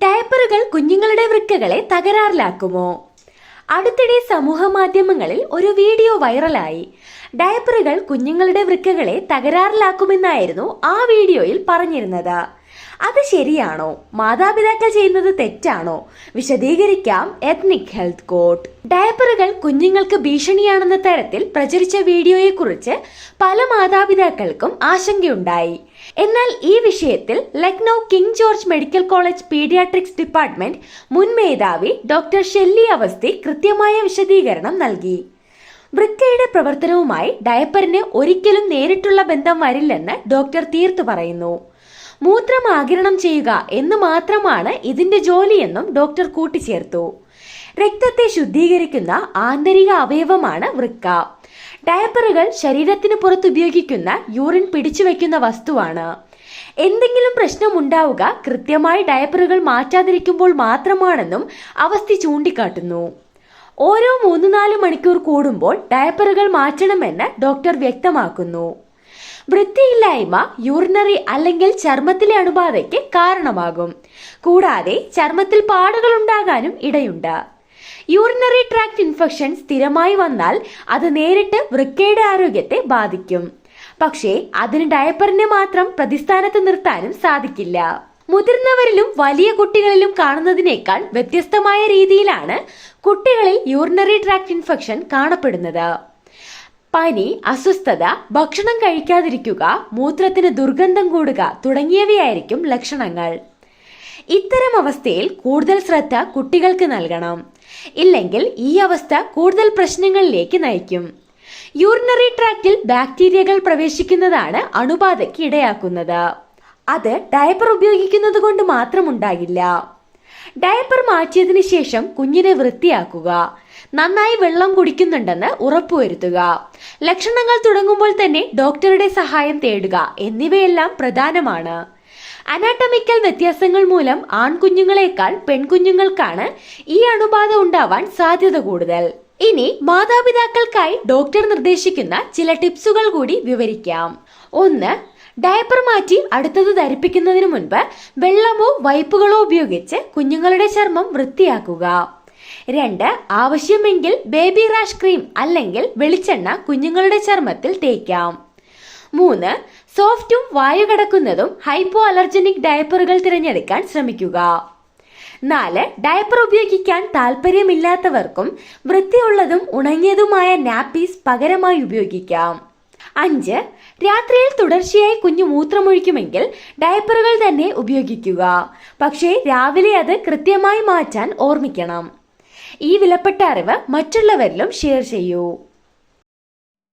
ഡയപ്പറുകൾ കുഞ്ഞുങ്ങളുടെ വൃക്കകളെ തകരാറിലാക്കുമോ? അടുത്തിടെ സമൂഹ മാധ്യമങ്ങളിൽ ഒരു വീഡിയോ വൈറലായി. ഡയപ്പറുകൾ കുഞ്ഞുങ്ങളുടെ വൃക്കകളെ തകരാറിലാക്കുമെന്നായിരുന്നു ആ വീഡിയോയിൽ പറഞ്ഞിരുന്നത്. അത് ശരിയാണോ? മാതാപിതാക്കൾ ചെയ്യുന്നത് തെറ്റാണോ? വിശദീകരിക്കാം എത്നിക് ഹെൽത്ത് കോട്ട് ഡയപ്പറുകൾ കുഞ്ഞുങ്ങൾക്ക് ഭീഷണിയാണെന്ന തരത്തിൽ പ്രചരിച്ച വീഡിയോയെക്കുറിച്ച് പല മാതാപിതാക്കൾക്കും ആശങ്കയുണ്ടായി. എന്നാൽ ഈ വിഷയത്തിൽ Lucknow King George medical college paediatrics department മുൻ മേധാവി ഡോക്ടർ ഷെല്ലി അവസ്ഥി കൃത്യമായ വിശദീകരണം നൽകി. വൃക്കയുടെ പ്രവർത്തനവുമായി ഡയപ്പറിന് ഒരിക്കലും നേരിട്ടുള്ള ബന്ധം വരില്ലെന്ന് ഡോക്ടർ തീർത്തു പറയുന്നു. മൂത്രം ആകിരണം ചെയ്യുക എന്ന് മാത്രമാണ് ഇതിന്റെ ജോലിയെന്നും ഡോക്ടർ കൂട്ടിച്ചേർത്തു. രക്തത്തെ ശുദ്ധീകരിക്കുന്ന ആന്തരിക അവയവമാണ് വൃക്ക. ഡയപ്പറുകൾ ശരീരത്തിന് പുറത്ത് ഉപയോഗിക്കുന്ന യൂറിൻ പിടിച്ചു വെക്കുന്ന വസ്തുവാണ്. എന്തെങ്കിലും പ്രശ്നമുണ്ടാവുക കൃത്യമായി ഡയപ്പറുകൾ മാറ്റാതിരിക്കുമ്പോൾ മാത്രമാണെന്നും അവസ്ഥ ചൂണ്ടിക്കാട്ടുന്നു. ഓരോ മൂന്ന് നാല് മണിക്കൂർ കൂടുമ്പോൾ ഡയപ്പറുകൾ മാറ്റണമെന്ന് ഡോക്ടർ വ്യക്തമാക്കുന്നു. വൃത്തിയില്ലായ്മ യൂറിനറി അല്ലെങ്കിൽ ചർമ്മത്തിലെ അണുബാധയ്ക്ക് കാരണമാകും. കൂടാതെ ചർമ്മത്തിൽ പാടുകൾ ഉണ്ടാകാനും ഇടയുണ്ട്. യൂറിനറി ട്രാക്ട് ഇൻഫെക്ഷൻ സ്ഥിരമായി വന്നാൽ അത് നേരിട്ട് വൃക്കയുടെ ആരോഗ്യത്തെ ബാധിക്കും. പക്ഷേ അതിന് ഡയപ്പറിനെ മാത്രം പ്രതിസ്ഥാനത്ത് നിർത്താനും സാധിക്കില്ല. മുതിർന്നവരിലും വലിയ കുട്ടികളിലും കാണുന്നതിനേക്കാൾ വ്യത്യസ്തമായ രീതിയിലാണ് കുട്ടികളിൽ യൂറിനറി ട്രാക്ട് ഇൻഫെക്ഷൻ കാണപ്പെടുന്നത്. പനി അസ്വസ്ഥത ഭക്ഷണം കഴിക്കാതിരിക്കുക മൂത്രത്തിന് ദുർഗന്ധം കൂടുക തുടങ്ങിയവയായിരിക്കും ലക്ഷണങ്ങൾ. ഇത്തരം അവസ്ഥയിൽ കൂടുതൽ ശ്രദ്ധ കുട്ടികൾക്ക് നൽകണം. ഇല്ലെങ്കിൽ ഈ അവസ്ഥ കൂടുതൽ പ്രശ്നങ്ങളിലേക്ക് നയിക്കും. യൂറിനറി ട്രാക്റ്റിൽ ബാക്ടീരിയകൾ പ്രവേശിക്കുന്നതാണ് അണുബാധയ്ക്ക് ഇടയാക്കുന്നത്. അത് ഡയപ്പർ ഉപയോഗിക്കുന്നത് കൊണ്ട് മാത്രം ഉണ്ടാകില്ല. ഡയപ്പർ മാറ്റിയതിന് ശേഷം കുഞ്ഞിനെ വൃത്തിയാക്കുക. നന്നായി വെള്ളം കുടിക്കുന്നുണ്ടെന്ന് ഉറപ്പുവരുത്തുക. ലക്ഷണങ്ങൾ തുടങ്ങുമ്പോൾ തന്നെ ഡോക്ടറുടെ സഹായം തേടുക എന്നിവയെല്ലാം പ്രധാനമാണ്. അനാട്ടമിക്കൽ വ്യത്യാസങ്ങൾ മൂലം ആൺകുഞ്ഞുങ്ങളെക്കാൾ പെൺകുഞ്ഞുങ്ങൾക്കാണ് ഈ അണുബാധ ഉണ്ടാവാൻ സാധ്യത കൂടുതൽ. ഇനി മാതാപിതാക്കൾക്കായി ഡോക്ടർ നിർദ്ദേശിക്കുന്ന ചില ടിപ്സുകൾ കൂടി വിവരിക്കാം. ഒന്ന് ഡയപ്പർ മാറ്റി അടുത്തത് ധരിപ്പിക്കുന്നതിന് മുൻപ് വെള്ളമോ വൈപ്പുകളോ ഉപയോഗിച്ച് കുഞ്ഞുങ്ങളുടെ ചർമ്മം വൃത്തിയാക്കുക. രണ്ട് ആവശ്യമെങ്കിൽ ബേബി റാഷ് ക്രീം അല്ലെങ്കിൽ വെളിച്ചെണ്ണ കുഞ്ഞുങ്ങളുടെ ചർമ്മത്തിൽ തേക്കാം. മൂന്ന് സോഫ്റ്റും വായു കടക്കുന്നതും ഹൈപ്പോ അലർജനിക് ഡയപ്പറുകൾ തിരഞ്ഞെടുക്കാൻ ശ്രമിക്കുക. നാല് ഡയപ്പർ ഉപയോഗിക്കാൻ താല്പര്യമില്ലാത്തവർക്കും വൃത്തിയുള്ളതും ഉണങ്ങിയതുമായ നാപ്പീസ് പകരമായി ഉപയോഗിക്കാം. അഞ്ച് രാത്രിയിൽ തുടർച്ചയായി കുഞ്ഞു മൂത്രമൊഴിക്കുമെങ്കിൽ ഡയപ്പറുകൾ തന്നെ ഉപയോഗിക്കുക. പക്ഷേ രാവിലെ അത് കൃത്യമായി മാറ്റാൻ ഓർമ്മിക്കണം. ഈ വിലപ്പെട്ട അറിവ് മറ്റുള്ളവരിലും ഷെയർ ചെയ്യൂ.